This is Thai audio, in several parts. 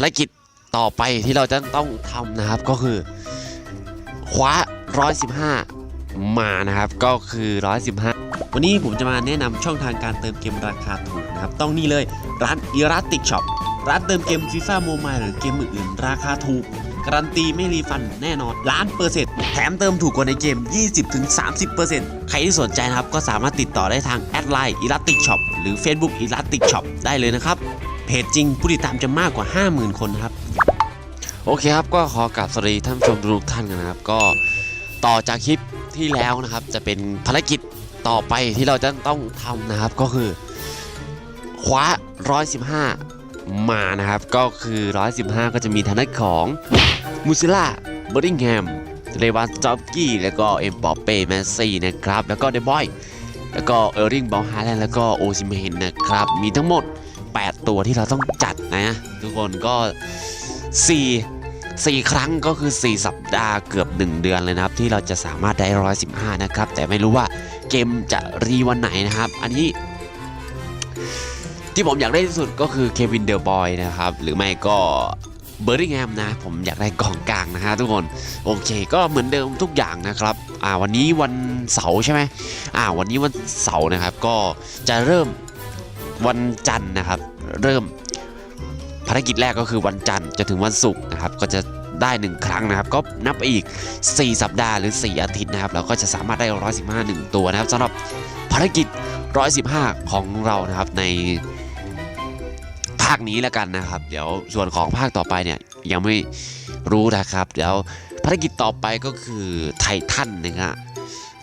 ภารกิจต่อไปที่เราจะต้องทำนะครับก็คือ คว้า 115 มานะครับก็คือ 115 วันนี้ผมจะมาแนะนำช่องทางการเติมเกมราคาถูกนะครับต้องนี่เลยร้าน e r a t i c Shop ร้านเติมเกม FIFA Mobile หรือเกมอื่นๆ ราคาถูก การันตีไม่รีฟันแน่นอนล้านเปอร์เซ็นต์แถมเติมถูกกว่าในเกม 20-30%ใครที่สนใจนะครับก็สามารถติดต่อได้ทางแอดไลน์ e r a t i c Shop หรือ Facebook e r a t i c Shop ได้เลยนะครับ เพจจริงผู้ติดตามจะมากกว่า 50,000 คนนะครับ โอเคครับก็ขอกราบสวัสดีท่านผู้ชมทุกท่านกันนะครับ ก็ต่อจากคลิปที่แล้วนะครับ จะเป็นภารกิจต่อไปที่เราจะต้องทำนะครับก็คือ คว้า 115 มานะครับ ก็คือ 115 ก็จะมีทางด้านของมูซิล่าเบอร์ดิงแฮมเลวานจอบกี้แล้วก็เอ็มปอเป้แมสซี่นะครับ แล้วก็เดบอยแล้วก็เออร์ริงบอลฮาแลนด์แล้วก็โอซิเมนนะครับ มีทั้งหมด 8 ตัวที่เราต้องจัดนะ ทุกคนก็ 4 4 ครั้งก็คือ 4 สัปดาห์เกือบ 1 เดือนเลยนะครับ ที่เราจะสามารถได้ 115 นะครับ แต่ไม่รู้ว่าเกมจะรีวันไหนนะครับ อันนี้ ที่ผมอยากได้ที่สุดก็คือเควินเดอร์บอยนะครับ หรือไม่ก็เบอร์ริงแฮมนะ ผมอยากได้กองกลางนะฮะทุกคน โอเค ก็เหมือนเดิมทุกอย่างนะครับ อ่าวันนี้วันเสาร์ใช่ไหมอ่าวันนี้วันเสาร์นะครับ ก็จะเริ่ม วันจันทร์นะครับ เริ่มภารกิจแรกก็คือวันจันทร์จะถึงวันศุกร์นะครับ ก็จะได้หนึ่งครั้งนะครับ ก็นับอีก 4 สัปดาห์หรือ 4 อาทิตย์นะครับ เราก็จะสามารถได้ 115หนึ่งตัวนะครับสำหรับภารกิจ 115 ของเรานะครับในภาคนี้แล้วกันนะครับ เดี๋ยวส่วนของภาคต่อไปเนี่ยยังไม่รู้นะครับ เดี๋ยวภารกิจต่อไปก็คือไททันนะฮะ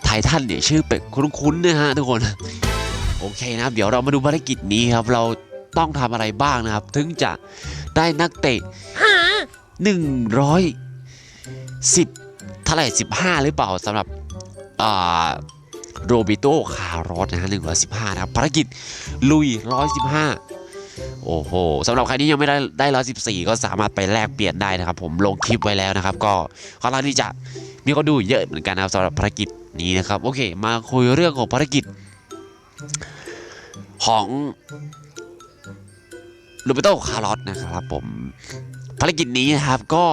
ไททันเนี่ยชื่อเป็ดคุ้นๆนะฮะทุกคน อเคนะครับ เดี๋ยวเรามาดูภารกิจนี้ครับ เราต้องทำอะไรบ้างนะครับ ถึงจะได้นักเตะหนึ่งร้อยสิบเท่าไหร่สิบห้าหรือเปล่าสำหรับอ่าโรบิโตคาร์รอสนะฮะหนึ่งร้อยสิบห้านะครับภารกิจลุยร้อยสิบห้าโอ้โหสำหรับใครที่ยังไม่ได้ได้ร้อยสิบสี่ก็สามารถไปแลกเปลี่ยนได้นะครับ ผมลงคลิปไว้แล้วนะครับ ก็ค่อนข้างที่จะมีคนดูเยอะเหมือนกันนะครับสำหรับภารกิจนี้นะครับ โอเค มาคุยเรื่องของภารกิจ ของลูเบโตคาร์ลอสนะครับผมภารกิจนี้นะครับก็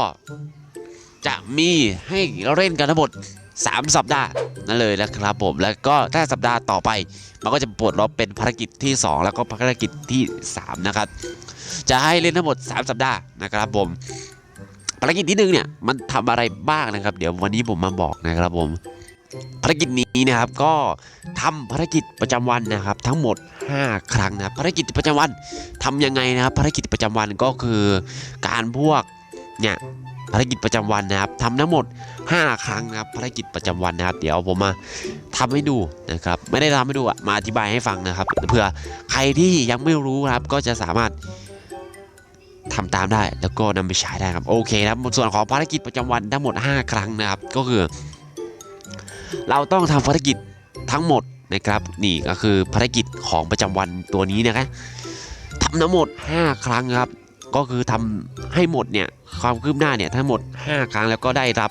จะมีให้เราเล่นกันทั้งหมด 3 สัปดาห์นั่นเลยนะครับผมแล้วก็ถ้าสัปดาห์ต่อไป มันก็จะปลดล็อกเป็นภารกิจที่ 2 แล้วก็ภารกิจที่ 3 นะครับ จะให้เล่นทั้งหมด 3 สัปดาห์นะครับผมภารกิจที่หนึ่งเนี่ยมันทำอะไรบ้างนะครับ เดี๋ยววันนี้ผมมาบอกนะครับผม ภารกิจนี้นะครับก็ทำภารกิจประจำวันนะครับ ทั้งหมด 5 ครั้งนะภารกิจประจำวันทำยังไงนะครับภารกิจประจำวันก็คือการพวกเนี่ยภารกิจประจำวันนะครับทำทั้งหมด 5 ครั้งนะครับภารกิจประจำวันนะครับ เดี๋ยวผมมาทำให้ดูนะครับ ไม่ได้ทำให้ดูอะมาอธิบายให้ฟังนะครับเพื่อใครที่ยังไม่รู้ครับก็จะสามารถทำตามได้แล้วก็นำไปใช้ได้ครับโอเคครับส่วนของภารกิจประจำวันทั้งหมด 5 ครั้งนะครับ ก็คือ เราต้องทำภารกิจทั้งหมดนะครับนี่ก็คือภารกิจของประจำวันตัวนี้นะครับทำทั้งหมด 5 ครั้งครับ ก็คือทำให้หมดเนี่ยความคืบหน้าเนี่ยทั้งหมด 5 ครั้งแล้วก็ได้รับ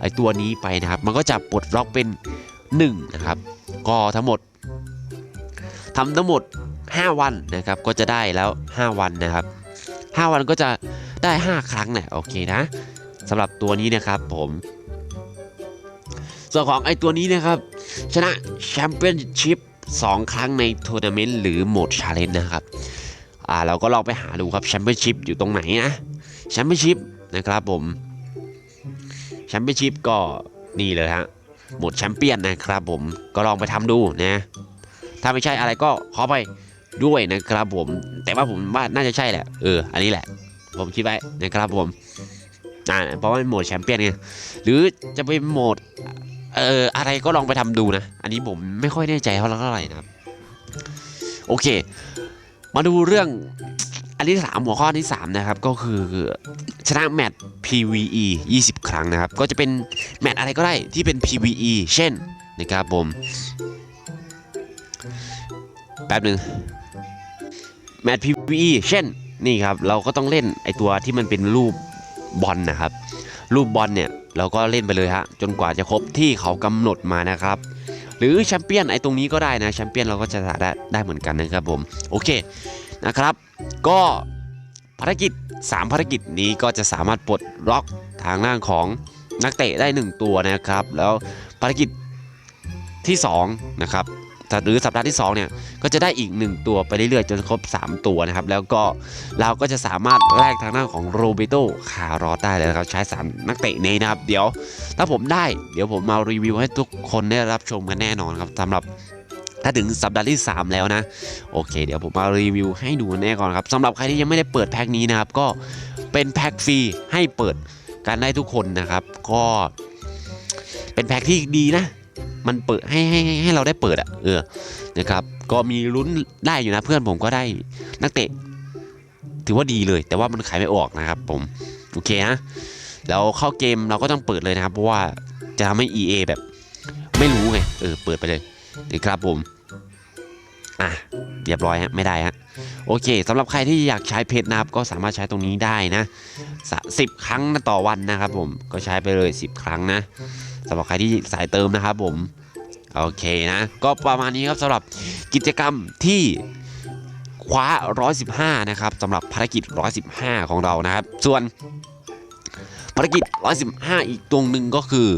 ไอตัวนี้ไปนะครับ มันก็จะปลดล็อกเป็น 1 นะครับ ก็ทั้งหมดทำทั้งหมด 5 วันนะครับ ก็จะได้แล้ว 5 วันนะครับ 5 วันก็จะได้ 5 ครั้งเนี่ยโอเคนะสำหรับตัวนี้นะครับผม ส่วนของไอตัวนี้นะครับ ชนะแชมเปี้ยนชิพ2 ครั้งในทัวร์นาเมนต์หรือโหมดชาเลนจ์นะครับอ่าเราก็ลองไปหาดูครับแชมเปี้ยนชิพอยู่ตรงไหนนะแชมเปี้ยนชิพนะครับผมแชมเปี้ยนชิพก็นี่เลยฮะโหมดแชมเปี้ยนนะครับผมก็ลองไปทำดูนะถ้าไม่ใช่อะไรก็ขอไปด้วยนะครับผม แต่ว่าผมว่าน่าจะใช่แหละเอออันนี้แหละ ผมคิดไว้นะครับผมอ่าเพราะว่าโหมดแชมเปี้ยนไงหรือจะเป็นโหมด เอออะไรก็ลองไปทำดูนะ อันนี้ผมไม่ค่อยแน่ใจเท่าไหร่นะครับ โอเค มาดูเรื่องอันที่ 3 หัวข้อที่ 3 นะครับ ก็คือชนะแมตช์ PVE 20 ครั้งนะครับ ก็จะเป็นแมตช์อะไรก็ได้ที่เป็น PVE เช่นนะครับผมแป๊บหนึ่งแมตช์ PVE เช่นนี่ครับ เราก็ต้องเล่นไอตัวที่มันเป็นรูปบอลนะครับ รูปบอลเนี่ย เราก็เล่นไปเลยฮะจนกว่าจะครบที่เขากำหนดมานะครับ หรือแชมเปี้ยนไอ้ตรงนี้ก็ได้นะแชมเปี้ยนเราก็จะได้ได้เหมือนกันนะครับผมโอเคนะครับ ก็ภารกิจ 3 ภารกิจนี้ก็จะสามารถปลดล็อกทางด้านของนักเตะได้ 1 ตัวนะครับ แล้วภารกิจที่2นะครับ หรือสัปดาห์ที่2เนี่ยก็จะได้อีก 1 ตัวไปเรื่อยๆจนครบ 3 ตัวนะครับ แล้วก็เราก็จะสามารถแลกทางด้านของโรเบโตคารอได้เลยนะครับใช้ 3 นักเตะนี้นะครับ เดี๋ยว ถ้าผมได้เดี๋ยวผมมารีวิวให้ทุกคนได้รับชมกันแน่นอนครับสำหรับถ้าถึงสัปดาห์ที่ 3 แล้วนะ โอเค เดี๋ยวผมมารีวิวให้ดูแน่ก่อนครับสำหรับใครที่ยังไม่ได้เปิดแพ็คนี้นะครับ ก็เป็นแพ็คฟรีให้เปิดกันได้ทุกคนนะครับ ก็เป็นแพ็คที่ดีนะ มันเปิดให้ให้ให้เราได้เปิดอะเออนะครับก็มีลุ้นได้อยู่นะเพื่อนผมก็ได้นักเตะ ถือว่าดีเลย แต่ว่ามันขายไม่ออกนะครับ ผมโอเคนะแล้วเข้าเกมเราก็ต้องเปิดเลยนะครับเพราะว่าจะทำให้ EA แบบ ไม่รู้ไงเออเปิดไปเลยนะครับผมอะเรียบร้อยฮะไม่ได้ฮะโอเคสำหรับใครที่อยากใช้เพจนะครับก็สามารถใช้ตรงนี้ได้นะสิบครั้งต่อวันนะครับผมก็ใช้ไปเลย 10 ครั้งนะ สำหรับใครที่สายเติมนะครับผมโอเคนะ ก็ประมาณนี้ครับสำหรับกิจกรรมที่คว้า 115 นะครับสำหรับภารกิจ 115 ของเรานะครับ ส่วนภารกิจ 115 อีกตรงหนึ่งก็คือ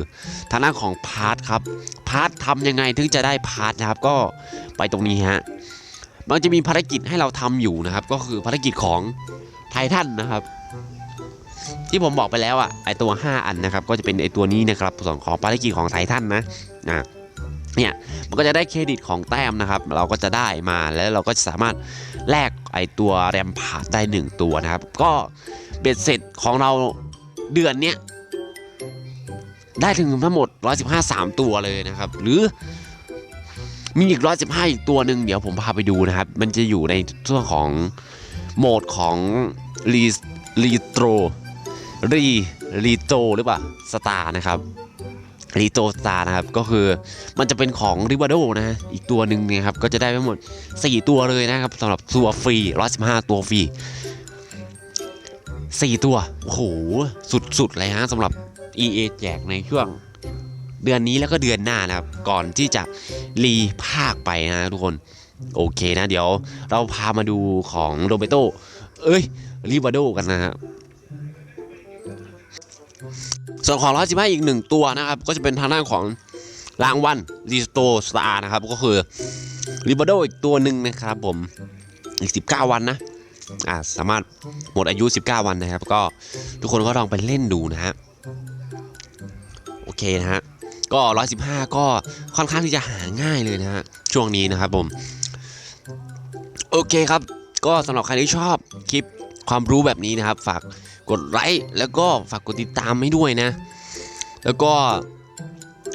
ทางด้านของพาร์ทครับ พาร์ททำยังไงถึงจะได้พาร์ทนะครับ ก็ไปตรงนี้ฮะ มันจะมีภารกิจให้เราทำอยู่นะครับ ก็คือภารกิจของไททันนะครับ ที่ผมบอกไปแล้วอะไอตัว 5 อันนะครับ ก็จะเป็นไอตัวนี้นะครับส่วนของภารกิจของไททันนะอะเนี่ยมันก็จะได้เครดิตของแต้มนะครับ เราก็จะได้มาแล้วเราก็จะสามารถแลกไอตัวแรมพาร์ทได้ 1 ตัวนะครับ ก็เบ็ดเสร็จของเราเดือนเนี้ยได้ถึงทั้งหมด 115 3 ตัวเลยนะครับ หรือมีอีก 115 อีกตัวหนึ่งเดี๋ยวผมพาไปดูนะครับ มันจะอยู่ในส่วนของโหมดของรีรีโตร รีรีโตหรือเปล่าสตาร์นะครับรีโตสตาร์นะครับก็คือมันจะเป็นของริวาโดนะฮะอีกตัวหนึ่งเนี่ยครับก็จะได้ทั้งหมด 4 ตัวเลยนะครับสำหรับตัวฟรี115 ตัวฟรี4 ตัวโอ้โหสุดๆเลยฮะสำหรับ EA แจกในช่วงเดือนนี้แล้วก็เดือนหน้านะครับ ก่อนที่จะรีภาคไปนะทุกคนโอเคนะ เดี๋ยวเราพามาดูของโรเบโตเอ้ยริวาโดกันนะฮะ ส่วนของร้อยสิบห้าอีกหนึ่งตัวนะครับ ก็จะเป็นทางด้านของรางวัลรีสโตสตาร์นะครับ ก็คือริวาโดอีกตัวหนึ่งนะครับผม อีก 19 วันนะอ่าสามารถหมดอายุ 19 วันนะครับ ก็ทุกคนก็ลองไปเล่นดูนะฮะโอเคนะฮะก็ 115 ก็ค่อนข้างที่จะหาง่ายเลยนะฮะช่วงนี้นะครับผมโอเคครับ ก็สำหรับใครที่ชอบคลิปความรู้แบบนี้นะครับ ฝาก กดไลค์แล้วก็ฝากกดติดตามให้ด้วยนะ แล้วก็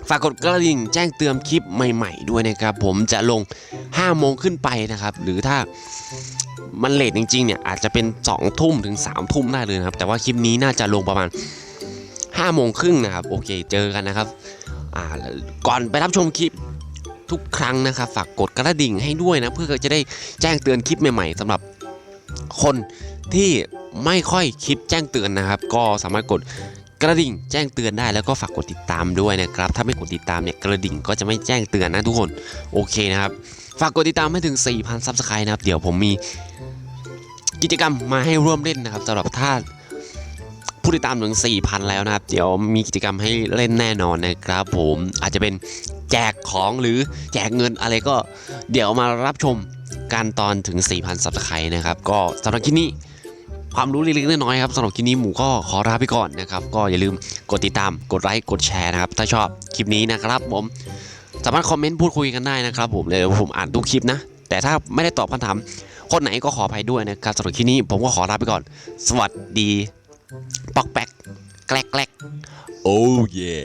ฝากกดกระดิ่งแจ้งเตือนคลิปใหม่ ๆ ด้วยนะครับ ผมจะลง5โมงขึ้นไปนะครับ หรือถ้ามันเลทจริงๆเนี่ยอาจจะเป็น 2 ทุ่มถึง 3 ทุ่มได้เลยนะครับ แต่ว่าคลิปนี้น่าจะลงประมาณ5โมงครึ่งนะครับ โอเคเจอกันนะครับก่อนไปรับชมคลิปทุกครั้งนะครับ ฝากกดกระดิ่งให้ด้วยนะ เพื่อจะได้แจ้งเตือนคลิปใหม่ ๆสำหรับ คนที่ไม่ค่อยคลิปแจ้งเตือนนะครับ ก็สามารถกดกระดิ่งแจ้งเตือนได้แล้วก็ฝากกดติดตามด้วยนะครับ ถ้าไม่กดติดตามเนี่ยกระดิ่งก็จะไม่แจ้งเตือนนะทุกคนโอเคนะครับ ฝากกดติดตามให้ถึง 4,000 ซับสไครต์นะครับ เดี๋ยวผมมีกิจกรรมมาให้ร่วมเล่นนะครับสำหรับถ้าผู้ติดตามถึง 4,000 แล้วนะครับ เดี๋ยวมีกิจกรรมให้เล่นแน่นอนนะครับ ผมอาจจะเป็นแจกของหรือแจกเงินอะไรก็เดี๋ยวมารับชม กันตอนถึง 4,000ซับสไครต์นะครับ ก็สำหรับที่นี้ความรู้เล็กๆน้อยๆครับสำหรับคลิปนี้หมูก็ขอลาไปก่อนนะครับ ก็อย่าลืมกดติดตามกดไลค์กดแชร์นะครับ ถ้าชอบคลิปนี้นะครับผมสามารถคอมเมนต์พูดคุยกันได้นะครับ ผมเดี๋ยวผมอ่านทุกคลิปนะ แต่ถ้าไม่ได้ตอบคำถามคนไหนก็ขออภัยด้วยนะครับสำหรับคลิปนี้ผมก็ขอลาไปก่อน สวัสดี ปอกแป๊กแกลกแกลกโอ้เย่